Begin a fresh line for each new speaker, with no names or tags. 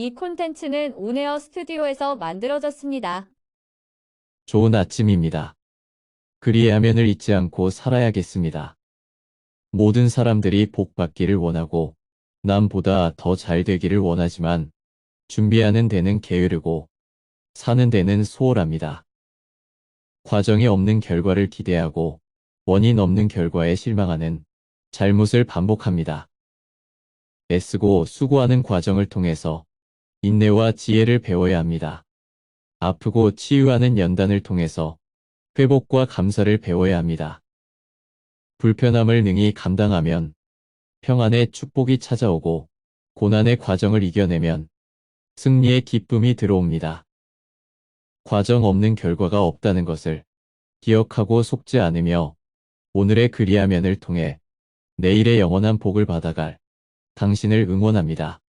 이 콘텐츠는 온에어 스튜디오에서 만들어졌습니다.
좋은 아침입니다. 그리하면을 잊지 않고 살아야겠습니다. 모든 사람들이 복 받기를 원하고 남보다 더 잘 되기를 원하지만 준비하는 데는 게으르고 사는 데는 소홀합니다. 과정이 없는 결과를 기대하고 원인 없는 결과에 실망하는 잘못을 반복합니다. 애쓰고 수고하는 과정을 통해서 인내와 지혜를 배워야 합니다. 아프고 치유하는 연단을 통해서 회복과 감사를 배워야 합니다. 불편함을 능히 감당하면 평안의 축복이 찾아오고 고난의 과정을 이겨내면 승리의 기쁨이 들어옵니다. 과정 없는 결과가 없다는 것을 기억하고 속지 않으며 오늘의 그리하면을 통해 내일의 영원한 복을 받아갈 당신을 응원합니다.